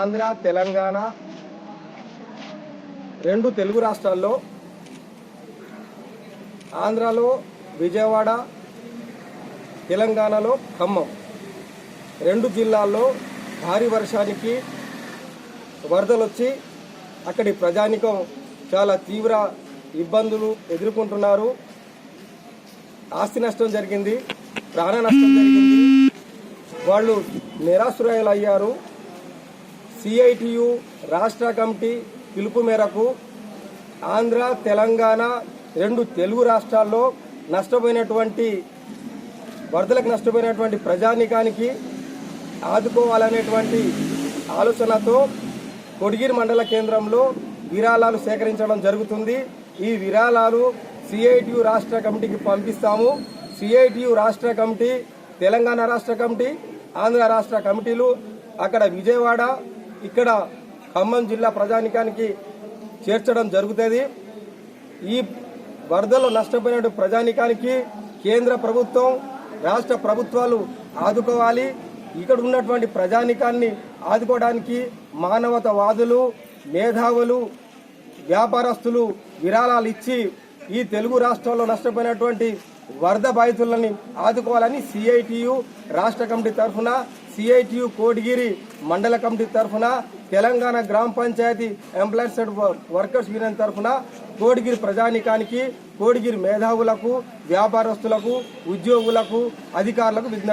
ఆంధ్ర తెలంగాణ రెండు తెలుగు రాష్ట్రాల్లో ఆంధ్రాలో విజయవాడ తెలంగాణలో ఖమ్మం. రెండు జిల్లాల్లో భారీ వర్షానికి వరదలు వచ్చి అక్కడి ప్రజానికం చాలా తీవ్ర ఇబ్బందులు ఎదుర్కొంటున్నారు. ఆస్తి నష్టం జరిగింది ప్రాణ నష్టం జరిగింది. వాళ్ళు నిరాశ్రయాలు అయ్యారు సిఐటియు రాష్ట్ర కమిటీ పిలుపు మేరకు ఆంధ్ర తెలంగాణ రెండు తెలుగు రాష్ట్రాల్లో నష్టపోయినటువంటి వరదలకు నష్టపోయినటువంటి ప్రజానికానికి ఆదుకోవాలనేటువంటి ఆలోచనతో కొడిగిరి మండల కేంద్రంలో విరాళాలు సేకరించడం జరుగుతుంది. ఈ విరాళాలు సిఐటియు రాష్ట్ర కమిటీకి పంపిస్తాము. సిఐటియు రాష్ట్ర కమిటీ తెలంగాణ రాష్ట్ర కమిటీ ఆంధ్ర రాష్ట్ర కమిటీలు అక్కడ విజయవాడ ఇక్కడ ఖమ్మం జిల్లా ప్రజానికానికి చేర్చడం జరుగుతుంది. ఈ వరదలో నష్టపోయిన ప్రజానికానికి కేంద్ర ప్రభుత్వం రాష్ట్ర ప్రభుత్వాలు ఆదుకోవాలి. ఇక్కడ ఉన్నటువంటి ప్రజానికాన్ని ఆదుకోవడానికి మానవతవాదులు మేధావులు వ్యాపారస్తులు విరాళాలు ఇచ్చి ఈ తెలుగు రాష్ట్రాల్లో నష్టపోయినటువంటి వరద బాధితులని ఆదుకోవాలని సిఐటియు రాష్ట్ర కమిటీ తరఫున సిఐటియు కోడిగిరి మండల కమిటీ తరఫున తెలంగాణ గ్రామ పంచాయతీ ఎంప్లాయీస్ వర్కర్స్ యూనియన్ తరఫున కోడిగిరి ప్రజానికానికి కోడిగిరి మేధావులకు వ్యాపారస్తులకు ఉద్యోగులకు అధికారులకు విజ్ఞప్తి